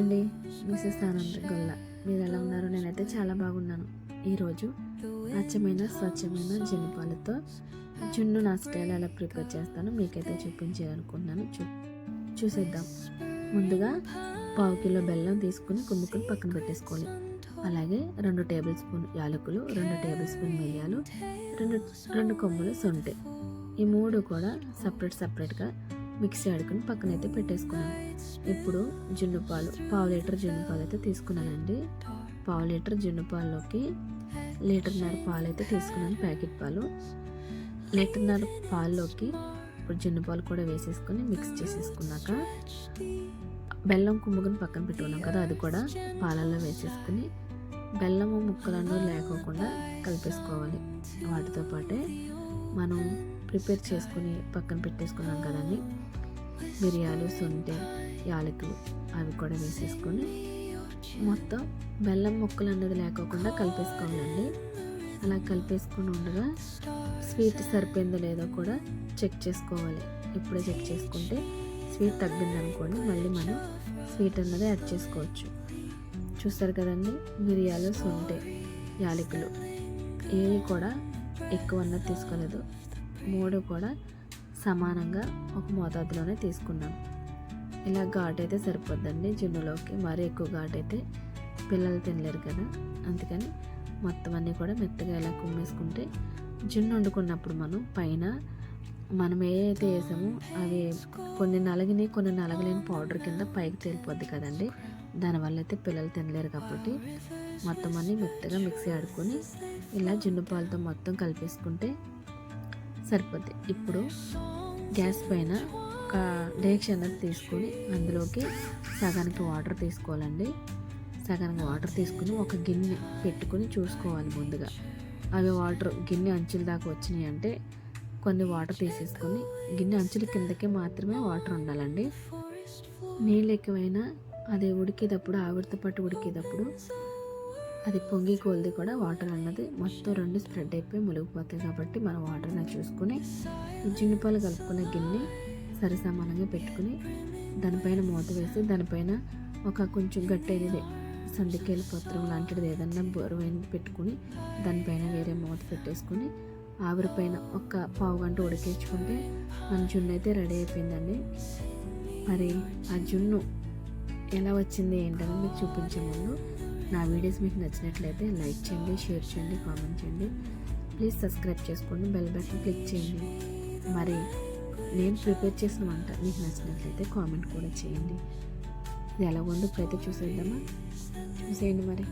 అండి. మిసెస్ ఆనంద్ గొల్ల మీరు ఎలా ఉన్నారు? నేనైతే చాలా బాగున్నాను. ఈరోజు అచ్చమైన స్వచ్ఛమైన జున్నుపాలతో జున్ను నా స్టైల్ ఎలా ప్రిపేర్ చేస్తానో మీకైతే చూపించాలనుకుంటున్నాను. చూ చూసేద్దాం. ముందుగా పావు కిలో బెల్లం తీసుకుని కుమ్ముకుని పక్కన పెట్టేసుకోవాలి. అలాగే రెండు టేబుల్ స్పూన్ యాలకులు రెండు టేబుల్ స్పూన్ మిరియాలు రెండు రెండు కొమ్ములు సొంటి. ఈ మూడు కూడా సపరేట్ సపరేట్గా మిక్సీ ఆడుకుని అయితే పెట్టేసుకున్నాను. ఇప్పుడు జున్నుపాలు పావు లీటర్ జున్ను పాలు అయితే తీసుకున్నానండి. పావు లీటర్ జున్నుపాల్లోకి లీటర్న్నర పాలు అయితే తీసుకున్నాను ప్యాకెట్ పాలు. లీటర్న్నర పాల్లోకి ఇప్పుడు జున్నుపాలు కూడా వేసేసుకొని మిక్స్ చేసేసుకున్నాక బెల్లం కుమ్ముకుని పక్కన పెట్టుకున్నాం కదా అది కూడా పాలల్లో వేసేసుకుని బెల్లము ముక్కలను లేకోకుండా కలిపేసుకోవాలి. వాటితో పాటే మనం ప్రిపేర్ చేసుకుని పక్కన పెట్టేసుకున్నాం కదండి. మిరియాలు సొంటె యాలకులు అవి కూడా వేసేసుకొని మొత్తం బెల్లం ముక్కలు అన్నది లేకోకుండా కలిపేసుకోవాలండి. అలా కలిపేసుకుని ఉండగా స్వీట్ సరిపోయిందో లేదో కూడా చెక్ చేసుకోవాలి. ఇప్పుడే చెక్ చేసుకుంటే స్వీట్ తగ్గిందనుకోండి మళ్ళీ మనం స్వీట్ అన్నది యాడ్ చేసుకోవచ్చు. చూస్తారు కదండి మిరియాలు సొంటె యాలకులు ఏవి కూడా ఎక్కువ అన్నది తీసుకోలేదు. మూడు కూడా సమానంగా ఒక మోతాదులోనే తీసుకున్నాను ఇలా ఘాట్ అయితే సరిపోద్దండి జున్నులోకి. మరీ ఎక్కువ ఘాట్ అయితే పిల్లలు తినలేరు కదా. అందుకని మొత్తం అన్నీ కూడా మెత్తగా ఇలా కుమ్మేసుకుంటే జున్ను వండుకున్నప్పుడు మనం పైన మనం ఏదైతే వేసామో అవి కొన్ని నలగిని కొన్ని నలగలేని పౌడర్ కింద పైకి తేలిపోద్ది కదండి. దానివల్ల అయితే పిల్లలు తినలేరు కాబట్టి మొత్తం అన్నీ మెత్తగా మిక్సీ ఆడుకొని ఇలా జున్ను పాలతో మొత్తం కలిపేసుకుంటే సరిపోద్ది. ఇప్పుడు గ్యాస్ పైన ఒక డేక్ష అన్నది తీసుకొని అందులోకి సగానికి వాటర్ తీసుకోవాలండి. సగానికి వాటర్ తీసుకుని ఒక గిన్నె పెట్టుకుని చూసుకోవాలి ముందుగా. అవి వాటర్ గిన్నె అంచుల దాకా వచ్చినాయి అంటే కొన్ని వాటర్ తీసేసుకొని గిన్నె అంచుల కిందకి మాత్రమే వాటర్ ఉండాలండి. నీళ్ళు ఎక్కువైనా అది ఉడికేటప్పుడు ఆవిరితో పాటు ఉడికేటప్పుడు అది పొంగి కొలిది కూడా వాటర్ అన్నది మొత్తం రెండు స్ప్రెడ్ అయిపోయి మునిగిపోతాయి కాబట్టి మనం వాటర్ని చూసుకుని ఈ కలుపుకున్న గిన్నె సరిసమానంగా పెట్టుకుని దానిపైన మూత వేసి దానిపైన ఒక కొంచెం గట్టి అనేది పత్రం లాంటిది ఏదన్నా బరువైనది పెట్టుకుని దానిపైన వేరే మూత పెట్టేసుకుని ఆవిరి పైన ఒక పావు గంట ఉడికించుకుంటే మన జున్ను అయితే రెడీ అయిపోయిందండి. మరి ఆ జున్ను ఎలా వచ్చింది ఏంటని మీకు చూపించే ముందు నా వీడియోస్ మీకు నచ్చినట్లయితే లైక్ చేయండి షేర్ చేయండి కామెంట్ చేయండి. ప్లీజ్ సబ్స్క్రైబ్ చేసుకోండి బెల్ బటన్ క్లిక్ చేయండి. మరి నేను ప్రిపేర్ చేసిన వంట మీకు నచ్చినట్లయితే కామెంట్ కూడా చేయండి. ఇది ఎలా ఉందో ప్రతి చూసేద్దామా? చూసేయండి మరి.